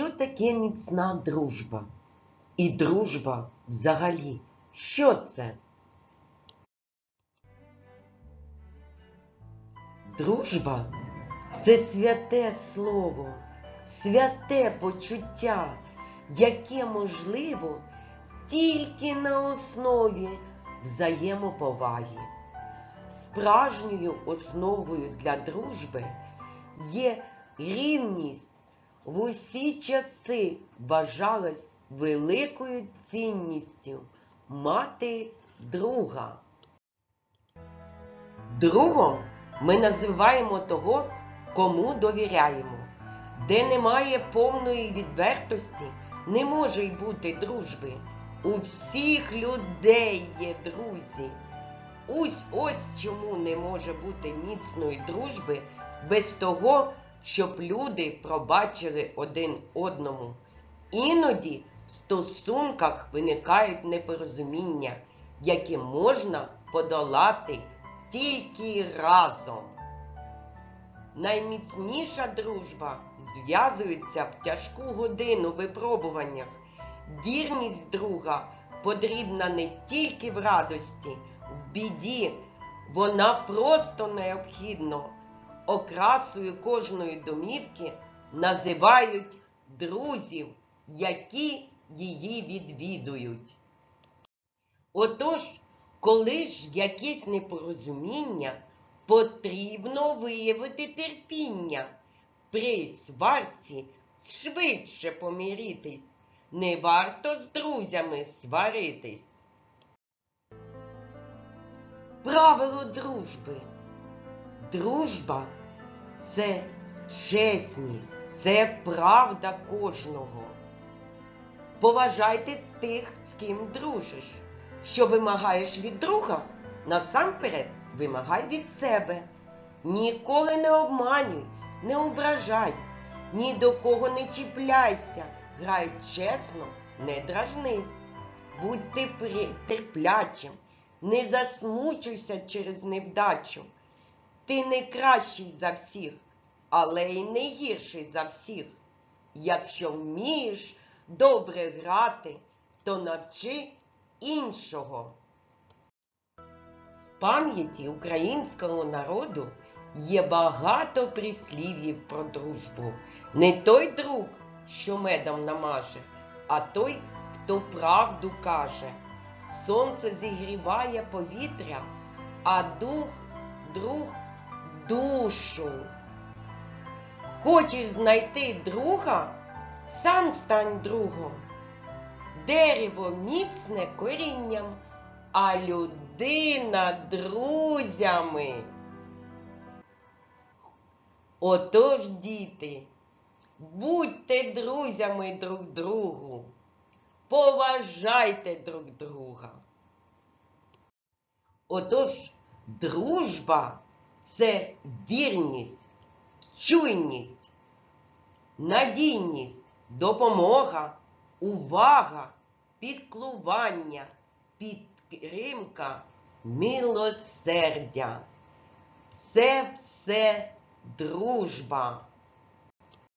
Що таке міцна дружба? І дружба взагалі? Що це? Дружба це святе слово, святе почуття, яке можливо тільки на основі взаємоповаги. Справжньою основою для дружби є рівність. В усі часи вважалось великою цінністю мати друга. Другом ми називаємо того, кому довіряємо. Де немає повної відвертості, не може й бути дружби. У всіх людей є друзі. Ось ось чому не може бути міцної дружби без того, щоб люди пробачили один одному. Іноді в стосунках виникають непорозуміння, які можна подолати тільки разом. Найміцніша дружба зв'язується в тяжку годину випробуваннях. Вірність друга потрібна не тільки в радості, в біді, вона просто необхідна. Окрасою кожної домівки називають друзів, які її відвідують. Отож, коли ж якесь непорозуміння, потрібно виявити терпіння. При сварці швидше помиритись, не варто з друзями сваритись. Правило дружби. Дружба це чесність, це правда кожного. Поважайте тих, з ким дружиш. Що вимагаєш від друга, насамперед вимагай від себе. Ніколи не обманюй, не ображай, ні до кого не чіпляйся, грай чесно, не дражнись. Будь терплячим, не засмучуйся через невдачу. Ти не кращий за всіх, але й не гірший за всіх. Якщо вмієш добре грати, то навчи іншого. В пам'яті українського народу є багато прислів'їв про дружбу. Не той друг, що медом намаже, а той, хто правду каже. Сонце зігріває повітря, а дух друг душу. Хочеш знайти друга? Сам стань другом. Дерево міцне корінням, а людина друзями. Отож, діти, будьте друзями друг другу, поважайте друг друга. Отож, дружба це вірність, чуйність, надійність, допомога, увага, підклування, підтримка, милосердя. Це все дружба.